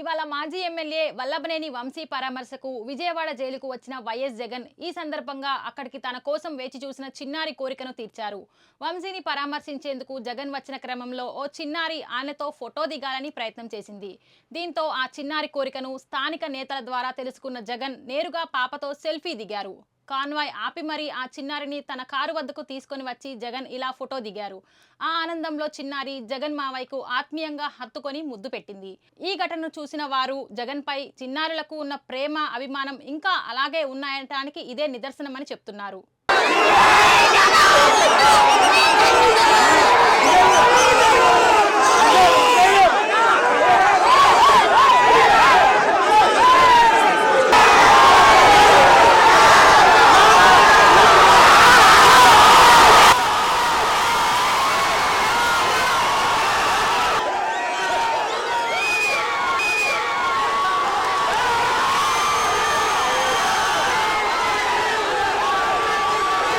ఇవాళ మాజీ ఎమ్మెల్యే వల్లభనేని వంశీ పరామర్శకు విజయవాడ జైలుకు వచ్చిన వైఎస్ జగన్ ఈ సందర్భంగా అక్కడికి తన కోసం వేచి చూసిన చిన్నారి కోరికను తీర్చారు. వంశీని పరామర్శించేందుకు జగన్ వచ్చిన క్రమంలో ఓ చిన్నారి ఆయనతో ఫోటో దిగాలని ప్రయత్నం చేసింది. దీంతో ఆ చిన్నారి కోరికను స్థానిక నేతల ద్వారా తెలుసుకున్న జగన్ నేరుగా పాపతో సెల్ఫీ దిగారు. కాన్వాయ్ ఆపి మరీ ఆ చిన్నారిని తన కారు వద్దకు తీసుకొని వచ్చి జగన్ ఇలా ఫోటో దిగారు. ఆ ఆనందంలో చిన్నారి జగన్ మావయ్యకు ఆత్మీయంగా హత్తుకొని ముద్దు పెట్టింది. ఈ ఘటనను చూసిన వారు జగన్ పై చిన్నారులకు ఉన్న ప్రేమ అభిమానం ఇంకా అలాగే ఉన్నాయనటానికి ఇదే నిదర్శనమని చెప్తున్నారు.